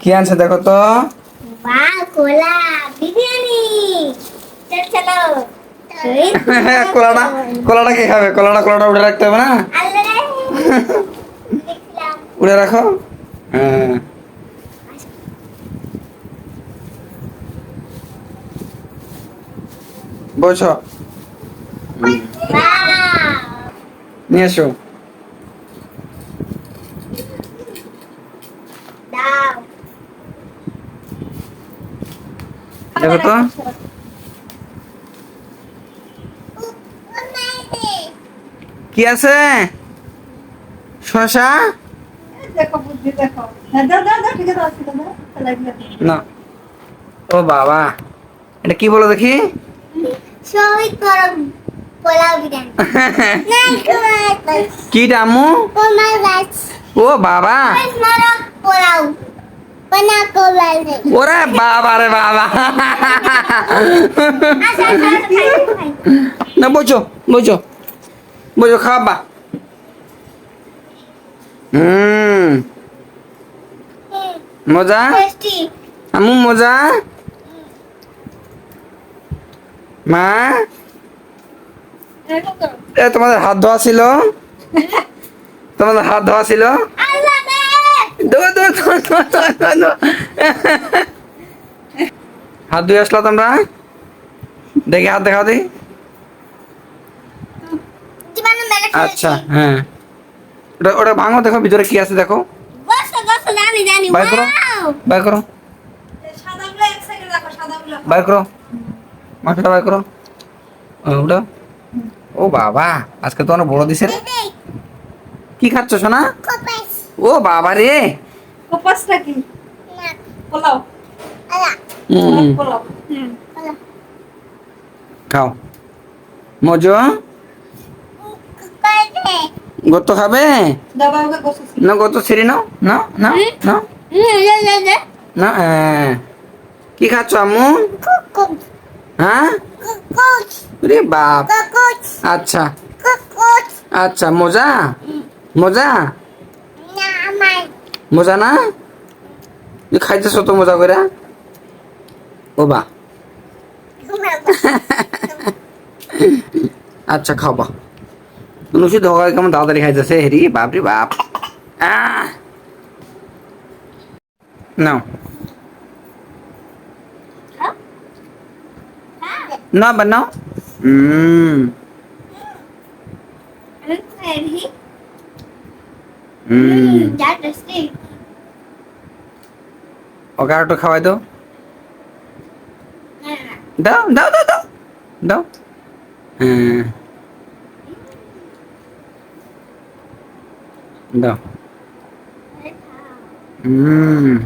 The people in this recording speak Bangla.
কি আনছে দেখো তো? কলাটা কলাটা কে খাবে? কলাটা কলাটা উঠে রাখতে হবে না? উড়ে রাখো। হ্যাঁ। বসো নিয়ে এসো। দাও। দেখো তো কি আছে? শশা? না। ও বাবা। এটা কি বলো দেখি? কি কুমার ও বাবা। ওরে বাবা রে বাবা। না বোঝো বোঝো বোঝো খাবা। হুম। মজা? টেস্টি। মজা? মা? এ তোমাদের হাত ধোয়া ছিল? তোমাদের হাত ধোয়া ছিল? হাত ধুয়ে আসলো তোমরা? দেখি হাত দেখাও দেখি আচ্ছা হ্যাঁ। ওটা ওটা ভাঙো দেখো ভিতরে কি আছে দেখো। বাই করো বাই করো। বাই করো। ও, ওটা। ও বাবা আজকে তো অনেক বড় দিছে কি খাচ্ছ সোনা? ও বাবা রে। কোপাসটা কি? পোলাও। পোলাও। খাও। মজো? গত খাবে? না গত ছেড়ে নাও। না না না। না। কি খাচ্ছ আম্মু? হ্যাঁ? রে বাপ। আচ্ছা। আচ্ছা মজা? মজা? মজা না? তুই খাইতেছ তো মজা করে ও বা আচ্ছা খাবা নুসি ধোকা কেমন তাড়াতাড়ি খাইতেছে? হেরি, বাপ রে বাপ! নাও। না বানাও হুম ওকে আর একটু খাওয়াই দাও। না না দাও দাও দাও দাও দাও। হ্যাঁ। দাও। হুম।